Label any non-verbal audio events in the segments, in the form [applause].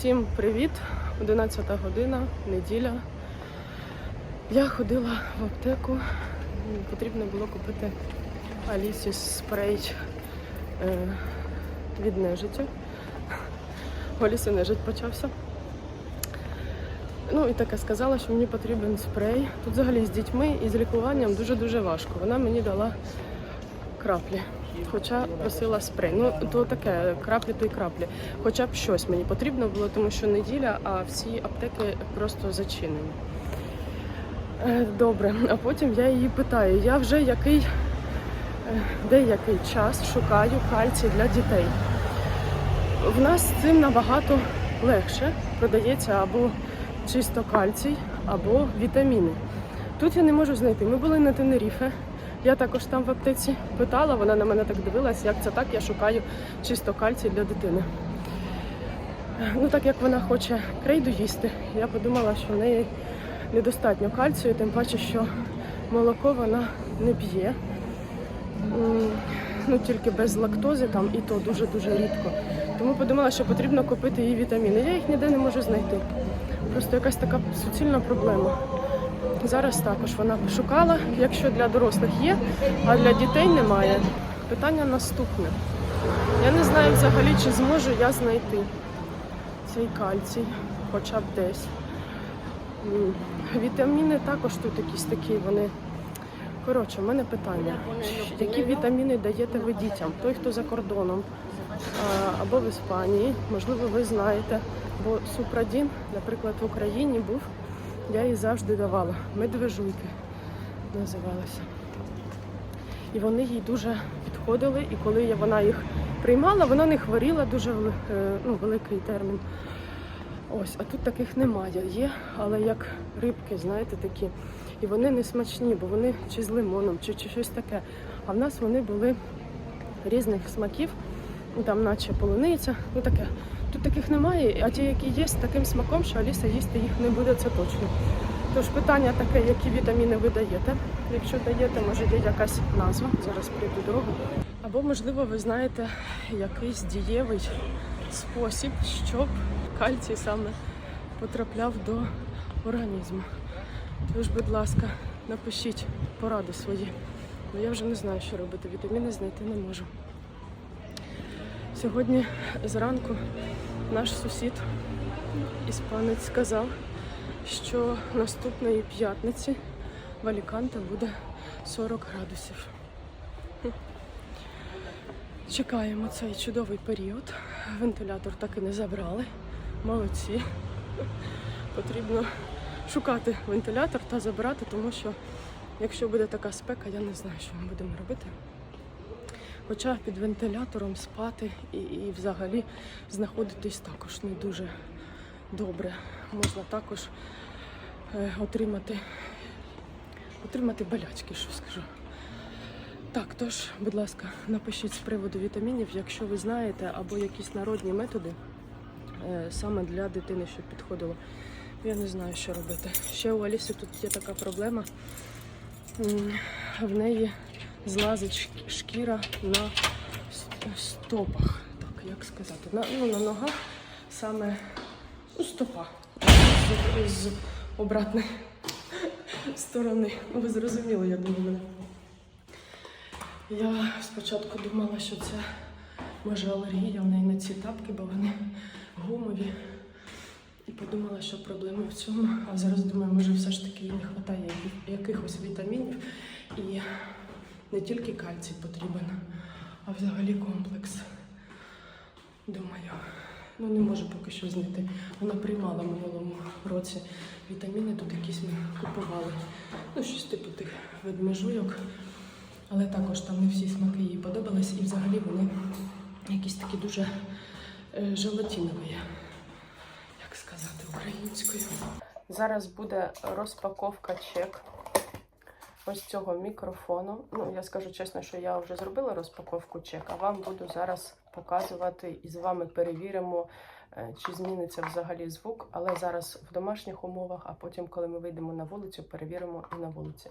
Всім привіт! 11 година, неділя. Я ходила в аптеку. Потрібно було купити Алісі спрей е, від нежиті. У Аліси нежить почався. Ну і таке сказала, що мені потрібен спрей. Тут взагалі з дітьми і з лікуванням дуже-дуже важко. Вона мені дала краплі. Хоча просила спрей. Ну, то таке, краплі то й краплі. Хоча б щось мені потрібно було, тому що неділя, а всі аптеки просто зачинені. Е, Добре, а потім я її питаю, я вже який е, деякий час шукаю кальцій для дітей. В нас з цим набагато легше продається або чисто кальцій, або вітаміни. Тут я не можу знайти. Ми були на Тенеріфе. Я також там в аптеці питала, вона на мене так дивилась, як це так, я шукаю чисто кальцій для дитини. Ну, так як вона хоче крейду їсти, я подумала, що в неї недостатньо кальцію, тим паче, що молоко вона не п'є. Ну, тільки без лактози там і то дуже-дуже рідко. Тому подумала, що потрібно купити їй вітаміни. Я їх ніде не можу знайти. Просто якась така суцільна проблема. Зараз також вона шукала, якщо для дорослих є, а для дітей немає. Питання наступне. Я не знаю взагалі, чи зможу я знайти цей кальцій, хоча б десь. Вітаміни також тут якісь такі, вони. Коротше, в мене питання. Які вітаміни даєте ви дітям? Той, хто за кордоном або в Іспанії, можливо, ви знаєте. Бо Супрадін, наприклад, в Україні був, я їй завжди давала. Медвежуйки називалися. І вони їй дуже підходили. І коли я- вона їх приймала, вона не хворіла дуже е, ну, великий термін. Ось, а тут таких немає. Є, але як рибки, знаєте, такі. І вони не смачні, бо вони чи з лимоном, чи, чи щось таке. А в нас вони були різних смаків, там наче полуниця, ну таке. Тут таких немає, а ті, які є, з таким смаком, що Аліса їсти їх не буде, це точно. Тож питання таке, які вітаміни ви даєте. Якщо даєте, може є якась назва, зараз прийду дорогу. Або, можливо, ви знаєте якийсь дієвий спосіб, щоб кальцій саме потрапляв до організму. Тож, будь ласка, напишіть поради свої. Бо я вже не знаю, що робити. Вітаміни знайти не можу. Сьогодні зранку наш сусід, іспанець, сказав, що наступної п'ятниці в Аліканте буде 40 градусів. Чекаємо цей чудовий період. Вентилятор так і не забрали. Молодці. Потрібно шукати вентилятор та забирати, тому що якщо буде така спека, я не знаю, що ми будемо робити. Хоча під вентилятором спати і, і взагалі знаходитись також не дуже добре. Можна також е, отримати, отримати болячки, що скажу. Так, тож, будь ласка, напишіть з приводу вітамінів, якщо ви знаєте, або якісь народні методи е, саме для дитини, щоб підходило. Я не знаю, що робити. Ще у Аліси тут є така проблема. В неї злазить шкіра на стопах. Так, як сказати, на, ну, на ногах саме ну, стопа з, з обратної [laughs] сторони. Ну, ви зрозуміли, я думаю. Я спочатку думала, що це може алергія в неї на ці тапки, бо вони гумові. І подумала, що проблема в цьому. А зараз думаю, може все ж таки їй не вистачає якихось вітамінів. І не тільки кальцій потрібен, а взагалі комплекс. Думаю, ну не можу поки що знайти. Вона приймала в минулому році вітаміни, тут якісь ми купували. Ну, щось типу тих ведмежуйок. Але також там не всі смаки їй подобались, і взагалі вони якісь такі дуже е, желатинові, як сказати українською. Зараз буде розпаковка чек ось цього мікрофону. Ну, я скажу чесно, що я вже зробила розпаковку чек, а вам буду зараз показувати і з вами перевіримо, е, чи зміниться взагалі звук. Але зараз в домашніх умовах, а потім, коли ми вийдемо на вулицю, перевіримо і на вулиці.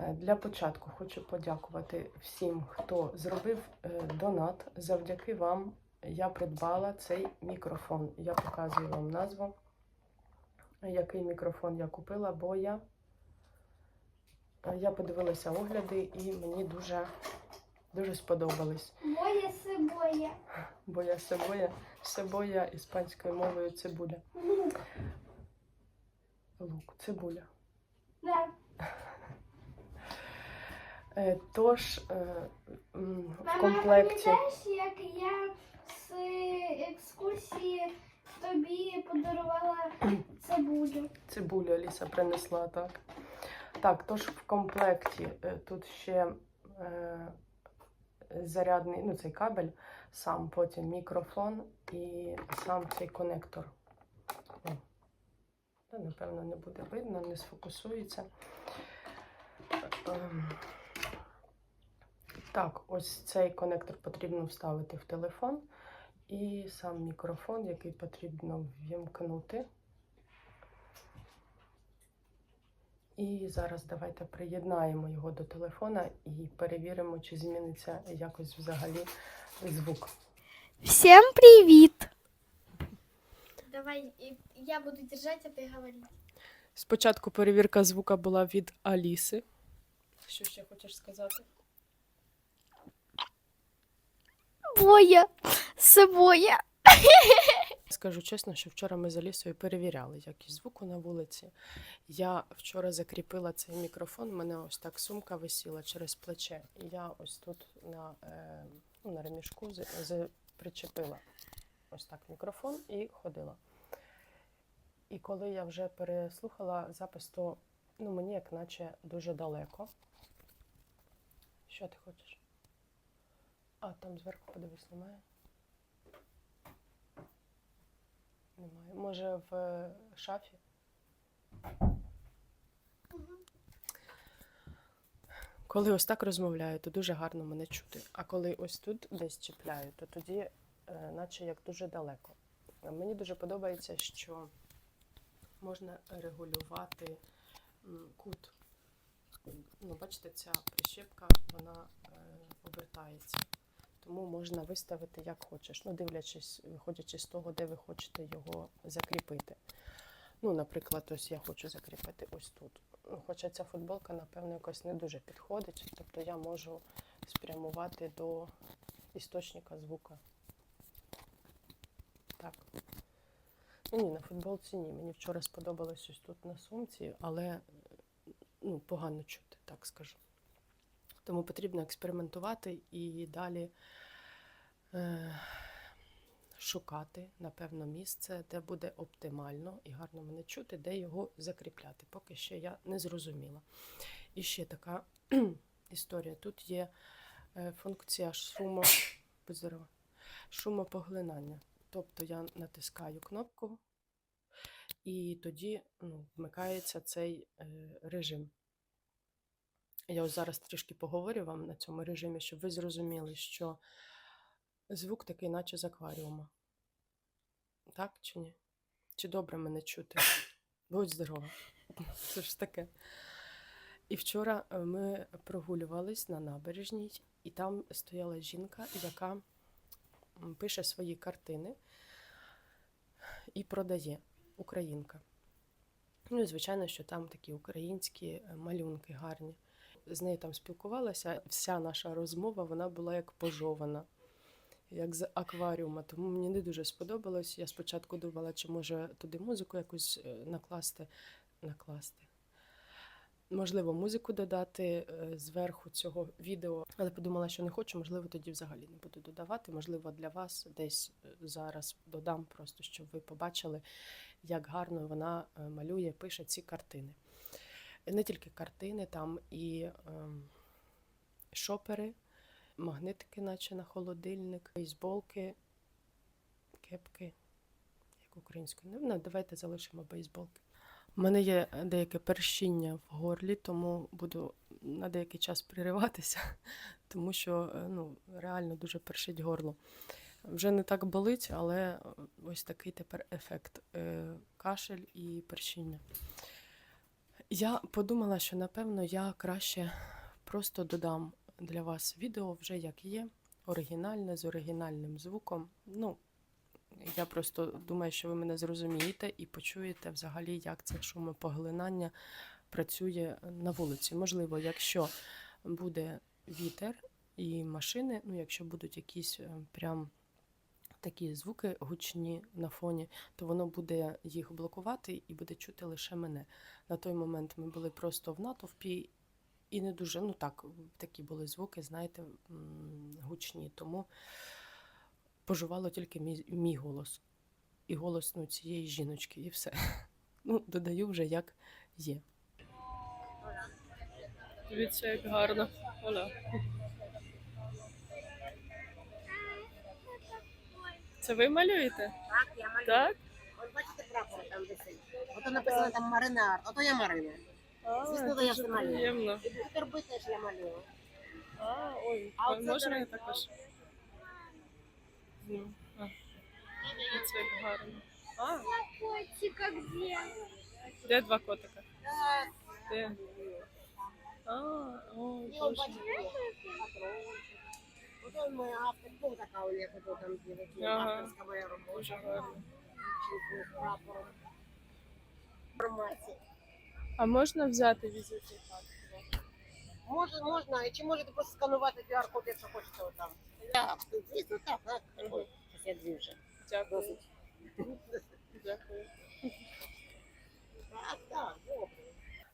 Е, Для початку хочу подякувати всім, хто зробив е, донат. Завдяки вам я придбала цей мікрофон. Я показую вам назву, який мікрофон я купила, бо я, я подивилася огляди і мені дуже, дуже сподобались. Моє сибоє. Бо я себоя, себоя іспанською мовою цибуля. Лук. Лук, цибуля. Да. Е, Тож е, в Мама, комплекті. пам'ятаєш, як я з екскурсії тобі подарувала цибулю? Цибулю Аліса принесла, так. Так, тож в комплекті е, тут ще е, зарядний, ну цей кабель, сам потім мікрофон і сам цей конектор. О. Та, напевно, не буде видно, не сфокусується. Ем. Так, ось цей конектор потрібно вставити в телефон. І сам мікрофон, який потрібно ввімкнути. І зараз давайте приєднаємо його до телефона і перевіримо, чи зміниться якось взагалі звук. Всем привет! Давай, я буду держать, а ты говорить. Спочатку перевірка звука була від Аліси. Що ще хочеш сказати? Боя, сибоя. Скажу чесно, що вчора ми з Алісою перевіряли якість звуку на вулиці. Я вчора закріпила цей мікрофон, в мене ось так сумка висіла через плече. І я ось тут на, е, ну, на ремішку причепила ось так мікрофон і ходила. І коли я вже переслухала запис, то ну, мені як наче дуже далеко. Що ти хочеш? А, там зверху подивись, немає? Немає. Може в е, шафі? Коли ось так розмовляю, то дуже гарно мене чути. А коли ось тут десь чіпляю, то тоді, е, наче як дуже далеко. Мені дуже подобається, що можна регулювати кут. Ну, бачите, ця прищепка, вона е, обертається. Тому можна виставити як хочеш, ну, дивлячись, виходячи з того, де ви хочете його закріпити. Ну, наприклад, ось я хочу закріпити ось тут. Ну, Хоча ця футболка, напевно, якось не дуже підходить, тобто я можу спрямувати до істочника звука. Так. Ну, ні, на футболці ні. Мені вчора сподобалось ось тут на сумці, але ну, погано чути, так скажу. Тому потрібно експериментувати і далі е, шукати, напевно, місце, де буде оптимально і гарно мене чути, де його закріпляти. Поки що я не зрозуміла. І ще така [clears throat] історія. Тут є е, функція шумо, [coughs] шумопоглинання. Тобто я натискаю кнопку, і тоді ну, вмикається цей е, режим. Я ось зараз трішки поговорю вам на цьому режимі, щоб ви зрозуміли, що звук такий, наче з акваріума. Так чи ні? Чи добре мене чути? Будь здорова. [laughs] Це ж таке. І вчора е, ми прогулювались на набережній, і там стояла жінка, яка пише свої картини і продає українка. Ну і звичайно, що там такі українські е, малюнки гарні. З нею там спілкувалася, вся наша розмова вона була як пожована, як з акваріума. Тому мені не дуже сподобалось. Я спочатку думала, чи може туди музику якусь е, накласти. накласти. Можливо, музику додати е, зверху цього відео, але подумала, що не хочу, можливо, тоді взагалі не буду додавати. Можливо, для вас десь е, зараз додам, просто щоб ви побачили, як гарно вона малює, пише ці картини. Не тільки картини, там і ем, шопери, магнитики, наче на холодильник, бейсболки, кепки, як українською. Ну, давайте залишимо бейсболки. У мене є деяке першіння в горлі, тому буду на деякий час пририватися, [laughs] тому що е, ну, реально дуже першить горло. Вже не так болить, але е, ось такий тепер ефект е, кашель і першіння. Я подумала, що напевно я краще просто додам для вас відео вже як є. оригінальне з оригінальним звуком. Ну, я просто думаю, що ви мене зрозумієте і почуєте взагалі, як це шумопоглинання працює на вулиці. Можливо, якщо буде вітер і машини, ну, якщо будуть якісь е, прям такі звуки гучні на фоні, то воно буде їх блокувати і буде чути лише мене. На той момент ми були просто в натовпі, і не дуже, ну так, такі були звуки, знаєте, гучні. Тому пожувало тільки мій, мій голос. І голос ну, цієї жіночки, і все. [laughs] Ну, додаю вже як є. Дивіться, як гарно. Оля. Це ви малюєте? Так, я малюю. Так? От бачите прапор там висить. Ото написано там Марина Арт. Ото я Марина. Звісно, я все малюю. приємно. І бутерби теж я малюю. А, ой, А а оце можна я також? Ну, а. Це як гарно. А, Котика где? де два котика? Так. Де? А, от боже. патрон. Ото моя автор, така у ото там Ага. авторська моя робота. Гарно. Дівчинку з прапором. Інформація. А можна взяти візитний картку? Може, можна, і чи можете просто сканувати QR-код, якщо хочете отам. Так, звісно, так, так. Ой, щось я дві вже. Дякую. Досить. Дякую. Так, так, добре.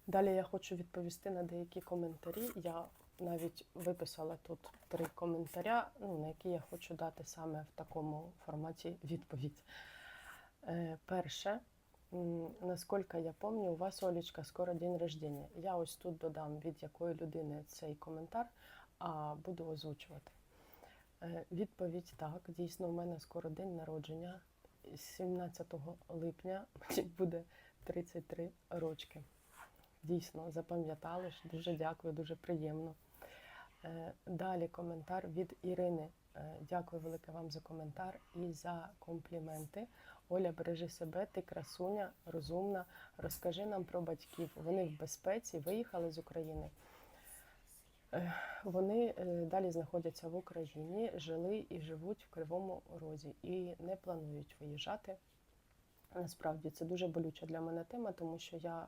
Далі я хочу відповісти на деякі коментарі. Я навіть виписала тут три коментаря, ну, на які я хочу дати саме в такому форматі відповідь. Е, перше, наскільки я пам'ятаю, у вас, Олечка, скоро день рождення. Я ось тут додам від якої людини цей коментар, а буду озвучувати. Е, відповідь так, дійсно, у мене скоро день народження. 17 липня буде 33 рочки. Дійсно, запам'ятали. Дуже дякую, дуже приємно. Е, Далі коментар від Ірини. Е, Дякую велике вам за коментар і за компліменти. Оля, бережи себе, ти красуня, розумна. Розкажи нам про батьків. Вони в безпеці, виїхали з України. Е, Вони далі знаходяться в Україні, жили і живуть в Кривому Розі і не планують виїжджати. Насправді це дуже болюча для мене тема, тому що я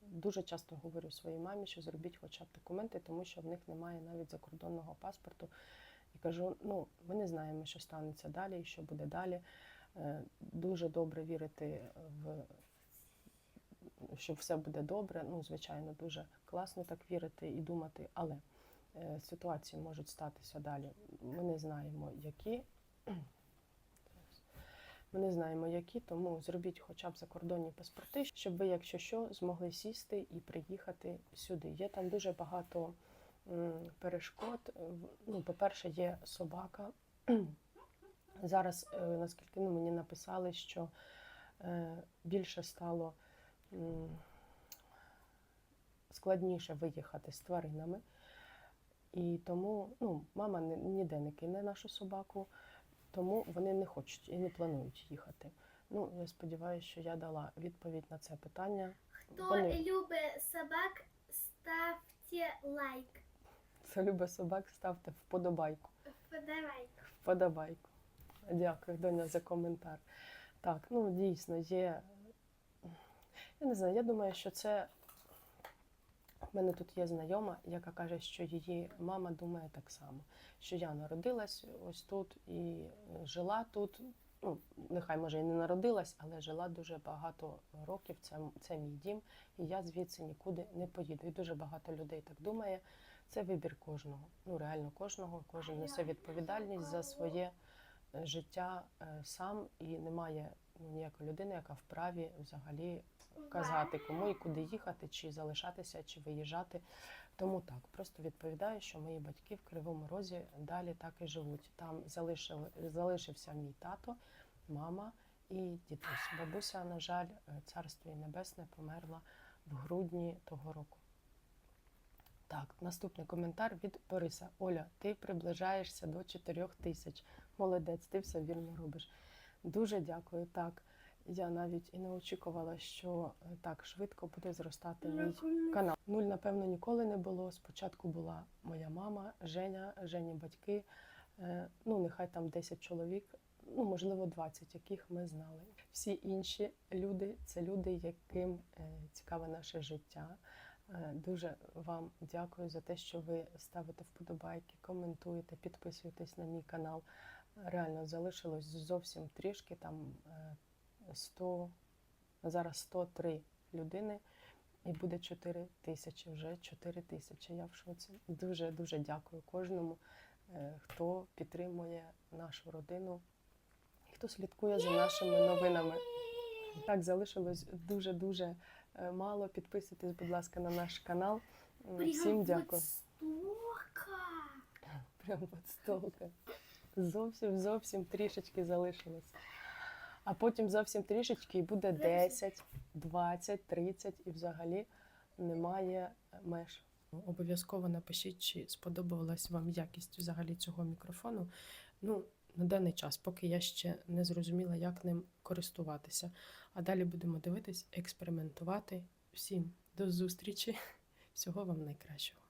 дуже часто говорю своїй мамі, що зробіть хоча б документи, тому що в них немає навіть закордонного паспорту. І кажу: ну, ми не знаємо, що станеться далі і що буде далі. Е, Дуже добре вірити в що все буде добре. Ну, звичайно, дуже класно так вірити і думати, але е, ситуації можуть статися далі. Ми не знаємо, які. Ми не знаємо, які, тому зробіть хоча б закордонні паспорти, щоб ви, якщо що, змогли сісти і приїхати сюди. Є там дуже багато перешкод. Ну, по-перше, є собака. [clears throat] Зараз, е, наскільки ну, мені написали, що е, більше стало складніше виїхати з тваринами. І тому ну, мама ніде не кине нашу собаку, тому вони не хочуть і не планують їхати. Ну, я сподіваюся, що я дала відповідь на це питання. Хто Вони любить собак, ставте лайк. це любить собак, ставте вподобайку. Подавай. Вподобайку. Дякую, Доня, за коментар. Так, ну дійсно є. Я не знаю, я думаю, що це. У мене тут є знайома, яка каже, що її мама думає так само, що я народилась ось тут і жила тут. Ну, нехай може і не народилась, але жила дуже багато років. Це, це мій дім, і я звідси нікуди не поїду. І дуже багато людей так думає. Це вибір кожного. Ну реально кожного. Кожен несе відповідальність за своє е, життя е, сам, і немає ну, ніякої людини, яка вправі взагалі казати, кому і куди їхати, чи залишатися, чи виїжджати. Тому так, просто відповідаю, що мої батьки в Кривому Розі далі так і живуть. Там залишили, залишився мій тато, мама і дідусь. Бабуся, на жаль, е, царство і небесне померла в грудні того року. Так, наступний коментар від Бориса. Оля, ти приближаєшся до 4 тисяч. Молодець, ти все вірно робиш. Дуже дякую. Так, я навіть і не очікувала, що е, так швидко буде зростати мій канал. Нуль, напевно, ніколи не було. Спочатку була моя мама, Женя, Жені батьки, Е, Ну, нехай там 10 чоловік, ну можливо 20, яких ми знали. Всі інші люди це люди, яким е, цікаве наше життя. Дуже вам дякую за те, що ви ставите вподобайки, коментуєте, підписуєтесь на мій канал. Реально залишилось зовсім трішки, там е, 100, зараз 103 людини, і буде 4 тисячі, вже 4 тисячі. Я в шоці. Дуже дуже дякую кожному, е, хто підтримує нашу родину, хто слідкує за нашими новинами. Так, залишилось дуже-дуже е, мало. Підписуйтесь, будь ласка, на наш канал. Всім дякую. Прям от столка. Зовсім зовсім трішечки залишилось. А потім зовсім трішечки і буде 10, 20, 30 і взагалі немає меж. Обов'язково напишіть, чи сподобалась вам якість взагалі цього мікрофону. Ну, на даний час, поки я ще не зрозуміла, як ним користуватися. А далі будемо дивитись, експериментувати. Всім до зустрічі. Всього вам найкращого.